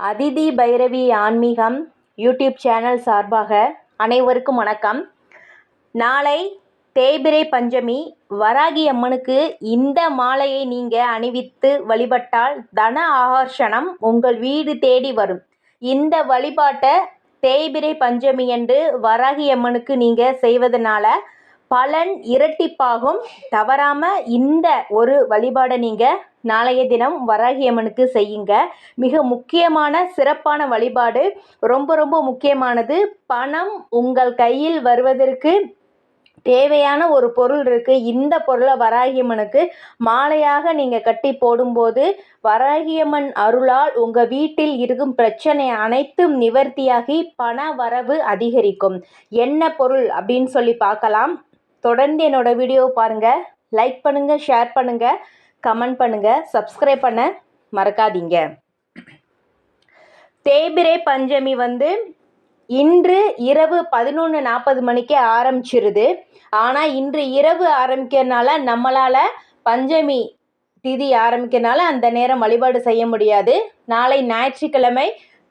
அதிதி பைரவி ஆன்மீகம் YouTube channel சார்பாக அனைவருக்கும் வணக்கம். நாளை தேய்பிரை பஞ்சமி. வராகி அம்மனுக்கு இந்த மாலையை நீங்கள் அணிவித்து வழிபட்டால் தன ஆகர்ஷணம் உங்கள் வீடு தேடி வரும். இந்த வழிபாட்டை தேய்பிரை பஞ்சமி என்று வராகி அம்மனுக்கு நீங்கள் செய்வதனால பலன் இரட்டிப்பாகும். தவறாமல் இந்த ஒரு வழிபாடை நீங்கள் நாளைய தினம் வராகியம்மனுக்கு செய்யுங்க. மிக முக்கியமான சிறப்பான வழிபாடு ரொம்ப ரொம்ப முக்கியமானது. பணம் உங்கள் கையில் வருவதற்கு தேவையான ஒரு பொருள் இருக்குது இந்த பொருளை வராகியம்மனுக்கு மாலையாக நீங்கள் கட்டி போடும்போது வராகியம்மன் அருளால் உங்கள் வீட்டில் இருக்கும் பிரச்சனை அனைத்தும் நிவர்த்தியாகி பண வரவு அதிகரிக்கும். என்ன பொருள் அப்படின்னு சொல்லி பார்க்கலாம். தொடர்ந்து என்னோடய வீடியோ பாருங்கள் லைக் பண்ணுங்கள் ஷேர் பண்ணுங்கள் கமெண்ட் பண்ணுங்கள் சப்ஸ்கிரைப் பண்ண மறக்காதீங்க. தேய்பிரை பஞ்சமி வந்து இன்று இரவு பதினொன்று நாற்பது மணிக்கே ஆரம்பிச்சிருது. ஆனால் இன்று இரவு ஆரம்பிக்கிறதுனால நம்மளால் பஞ்சமி திதி ஆரம்பிக்கிறனால அந்த நேரம் வழிபாடு செய்ய முடியாது. நாளை ஞாயிற்றுக்கிழமை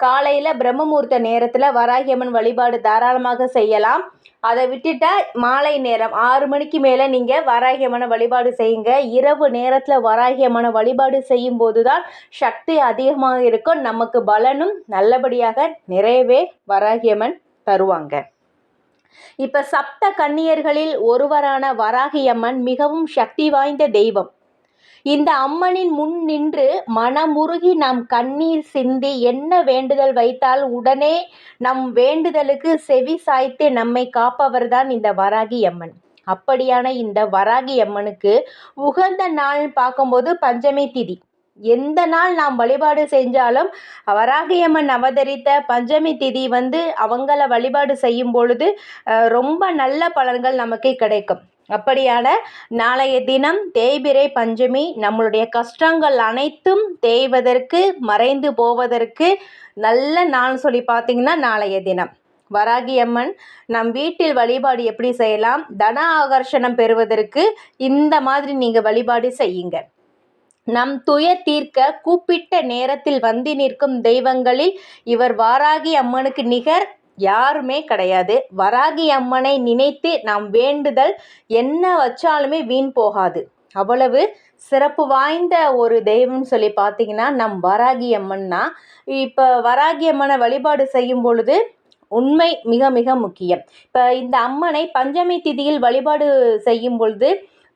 காலையில் பிரம்மமுகூர்த்த நேரத்தில் வராகியம்மன் வழிபாடு தாராளமாக செய்யலாம். அதை விட்டுட்டா மாலை நேரம். ஆறு மணிக்கு மேலே நீங்கள் வராகியம்மனை வழிபாடு செய்யுங்க. இரவு நேரத்தில் வராகியம்மனை வழிபாடு செய்யும் போது தான் சக்தி அதிகமாக இருக்கும். நமக்கு பலனும் நல்லபடியாக நிறையவே வராகியம்மன் தருவாங்க. இப்போ சப்த கன்னியர்களில் ஒருவரான வராகியம்மன் மிகவும் சக்தி வாய்ந்த தெய்வம். இந்த அம்மனின் முன் நின்று மனமுருகி நாம் கண்ணீர் சிந்தி என்ன வேண்டுதல் வைத்தால் உடனே நம் வேண்டுதலுக்கு செவி சாய்த்து நம்மை காப்பவர்தான் இந்த வராகி அம்மன். அப்படியான இந்த வராகி அம்மனுக்கு உகந்த நாள் பார்க்கும்போது பஞ்சமி திதி. எந்த நாள் நாம் வழிபாடு செஞ்சாலும் வராகியம்மன் அவதரித்த பஞ்சமி திதி வந்து அவங்கள வழிபாடு செய்யும் பொழுது ரொம்ப நல்ல பலன்கள் நமக்கு கிடைக்கும். அப்படியான நாளைய தினம் தேய்பிரை பஞ்சமி நம்மளுடைய கஷ்டங்கள் அனைத்தும் தேய்வதற்கு மறைந்து போவதற்கு நல்ல நாள் சொல்லி பார்த்தீங்கன்னா நாளைய தினம். வராகி அம்மன் நம் வீட்டில் வழிபாடு எப்படி செய்யலாம்? தன ஆகர்ஷணம் பெறுவதற்கு இந்த மாதிரி நீங்கள் வழிபாடு செய்யுங்க. நம் துயர் தீர்க்க கூப்பிட்ட நேரத்தில் வந்து நிற்கும் தெய்வங்களில் இவர் வாராகி அம்மனுக்கு நிகர் யாருமே கிடையாது. வராகி அம்மனை நினைத்து நாம் வேண்டுதல் என்ன வச்சாலுமே வீண் போகாது. அவ்வளவு சிறப்பு வாய்ந்த ஒரு தெய்வம்னு சொல்லி பார்த்தீங்கன்னா நம் வராகி அம்மன்னா இப்போ வராகி அம்மனை வழிபாடு செய்யும் பொழுது உண்மை மிக மிக முக்கியம். இப்போ இந்த அம்மனை பஞ்சமி திதியில் வழிபாடு செய்யும் பொழுது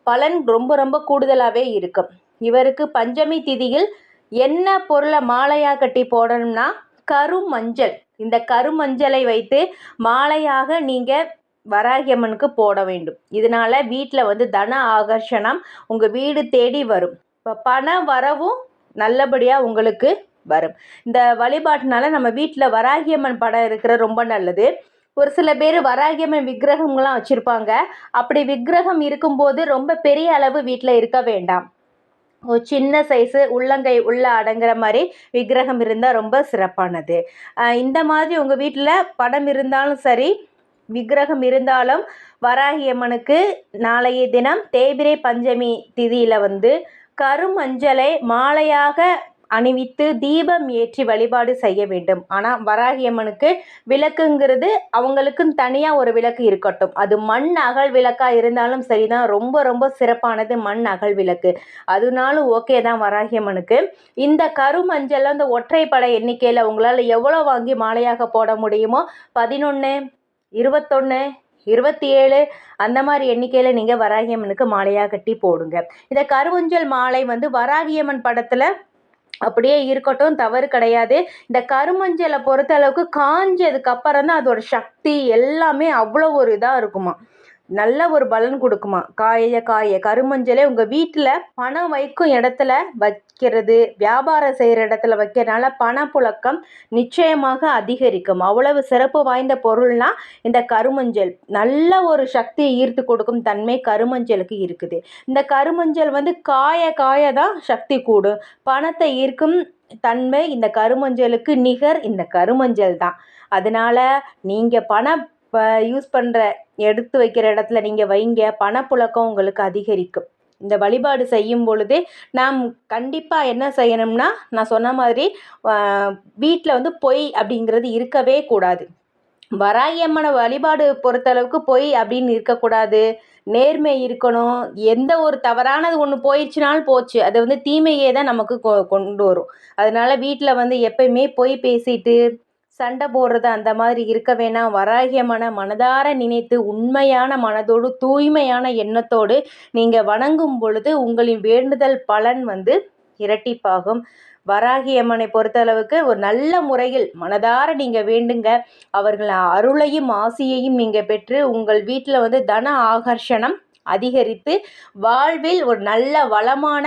பலன் ரொம்ப ரொம்ப கூடுதலாகவே இருக்கும். இவருக்கு பஞ்சமி திதியில் என்ன பொருளை மாலையாக கட்டி போடணும்னா கருமஞ்சள். இந்த கருமஞ்சளை வைத்து மாலையாக நீங்கள் வராகியம்மனுக்கு போட வேண்டும். இதனால் வீட்டில் வந்து தன ஆகர்ஷணம் உங்கள் வீடு தேடி வரும். இப்போ பண வரவும் நல்லபடியாக உங்களுக்கு வரும். இந்த வழிபாட்டினால நம்ம வீட்டில் வராகியம்மன் படம் இருக்கிற ரொம்ப நல்லது. ஒரு சில பேர் வராகியம்மன் விக்கிரகம்லாம் வச்சுருப்பாங்க. அப்படி விக்கிரகம் இருக்கும்போது ரொம்ப பெரிய அளவு வீட்டில் இருக்க வேண்டாம். ஒரு சின்ன சைஸு உள்ளங்கை உள்ள அடங்குற மாதிரி விக்கிரகம் இருந்தால் ரொம்ப சிறப்பானது. இந்த மாதிரி உங்கள் வீட்டில் படம் இருந்தாலும் சரி விக்கிரகம் இருந்தாலும் வராகி அம்மனுக்கு நாளைய தினம் தேய்பிரை பஞ்சமி திதியில் வந்து கருமஞ்சளை மாலையாக அணிவித்து தீபம் ஏற்றி வழிபாடு செய்ய வேண்டும். ஆனால் வராகியம்மனுக்கு விளக்குங்கிறது அவங்களுக்குன்னு தனியாக ஒரு விளக்கு இருக்கட்டும். அது மண் அகல் விளக்காக இருந்தாலும் சரிதான். ரொம்ப ரொம்ப சிறப்பானது மண் அகல் விளக்கு. அதனாலும் ஓகே தான் வராகியம்மனுக்கு இந்த கருமஞ்சள் அந்த ஒற்றைப்படை எண்ணிக்கையில் உங்களால் எவ்வளோ வாங்கி மாலையாக போட முடியுமோ? பதினொன்று இருபத்தொன்று இருபத்தி ஏழு அந்த மாதிரி எண்ணிக்கையில் நீங்கள் வராகியம்மனுக்கு மாலையாக கட்டி போடுங்க. இந்த கருவஞ்சல் மாலை வந்து வராகியம்மன் படத்தில் அப்படியே இருக்கட்டும் தவறு கிடையாது. இந்த கருமஞ்சளை பொறுத்தளவுக்கு காஞ்சதுக்கு அப்புறம் தான் அதோட சக்தி எல்லாமே அவ்வளோ ஒரு இதாக இருக்குமா? நல்ல ஒரு பலன் கொடுக்குமா? காய காய. கருமஞ்சளே உங்கள் வீட்டில் பணம் வைக்கும் இடத்துல வைக்கிறது வியாபாரம் செய்கிற இடத்துல வைக்கிறனால பணப்புழக்கம் நிச்சயமாக அதிகரிக்கும். அவ்வளவு சிறப்பு வாய்ந்த பொருள்னா இந்த கருமஞ்சள். நல்ல ஒரு சக்தியை ஈர்த்து கொடுக்கும் தன்மை கருமஞ்சளுக்கு இருக்குது. இந்த கருமஞ்சள் வந்து காய காய தான் சக்தி கூடும். பணத்தை ஈர்க்கும் தன்மை இந்த கருமஞ்சளுக்கு நிகர் இந்த கருமஞ்சள் தான். அதனால் நீங்கள் பணம் யூஸ் பண்ணுற எடுத்து வைக்கிற இடத்துல நீங்கள் வைங்க. பணப்புழக்கம் உங்களுக்கு அதிகரிக்கும். இந்த வழிபாடு செய்யும் பொழுது நாம் கண்டிப்பாக என்ன செய்யணும்னா நான் சொன்ன மாதிரி வீட்டில் வந்து பொய் அப்படிங்கிறது இருக்கவே கூடாது. வராகியம்மனை வழிபாடு பொறுத்தளவுக்கு பொய் அப்படின்னு இருக்கக்கூடாது. நேர்மை இருக்கணும். எந்த ஒரு தவறானது ஒன்று போயிடுச்சுனாலும் போச்சு. அது வந்து தீமையே தான் நமக்கு கொ கொண்டு வரும். அதனால வீட்டில் வந்து எப்பயுமே பொய் பேசிட்டு சண்டை போடுறது அந்த மாதிரி இருக்க வேணாம். வராகி மனதார நினைத்து உண்மையான மனதோடு தூய்மையான எண்ணத்தோடு நீங்கள் வணங்கும் பொழுது உங்களின் வேண்டுதல் பலன் வந்து இரட்டிப்பாகும். வராகி அம்மனை பொறுத்தளவுக்கு ஒரு நல்ல முறையில் மனதார நீங்கள் வேண்டுங்க. அவர்கள் அருளையும் ஆசையையும் நீங்கள் பெற்று உங்கள் வீட்டில் வந்து தன ஆகர்ஷணம் அதிகரித்து வாழ்வில் ஒரு நல்ல வளமான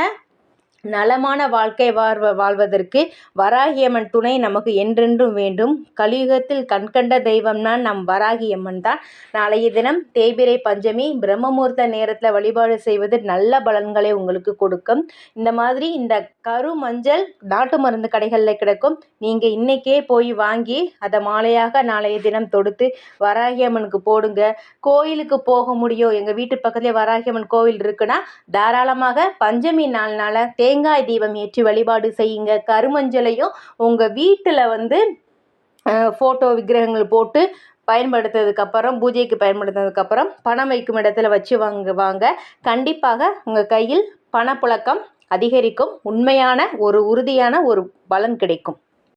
நலமான வாழ்க்கை வாழ்வ வாழ்வதற்கு வராகியம்மன் துணை நமக்கு என்றென்றும் வேண்டும். கலியுகத்தில் கண்கண்ட தெய்வம்னா நம் வராகியம்மன் தான். நாளைய தினம் தேய்பிரை பஞ்சமி பிரம்மமுகூர்த்த நேரத்தில் வழிபாடு செய்வது நல்ல பலன்களை உங்களுக்கு கொடுக்கும். இந்த மாதிரி இந்த கரு மஞ்சள் நாட்டு மருந்து கடைகளில் கிடைக்கும். நீங்கள் இன்றைக்கே போய் வாங்கி அதை மாலையாக நாளைய தினம் தொடுத்து வராகியம்மனுக்கு போடுங்க. கோயிலுக்கு போக முடியும். எங்கள் வீட்டு பக்கத்துலேயே வராகியம்மன் கோவில் இருக்குன்னா தாராளமாக பஞ்சமி நாள்னால தேங்காய் தீபம் ஏற்றி வழிபாடு செய்யுங்க. கருமஞ்சளையும் உங்கள் வீட்டில் வந்து ஃபோட்டோ விக்கிரகங்கள் போட்டு பயன்படுத்துறதுக்கப்புறம் பூஜைக்கு பயன்படுத்தினதுக்கப்புறம் பணம் வைக்கும் இடத்துல வச்சு வாங்குவாங்க கண்டிப்பாக உங்கள் கையில் பணப்புழக்கம் அதிகரிக்கும். உண்மையான ஒரு உறுதியான ஒரு பலன் கிடைக்கும்.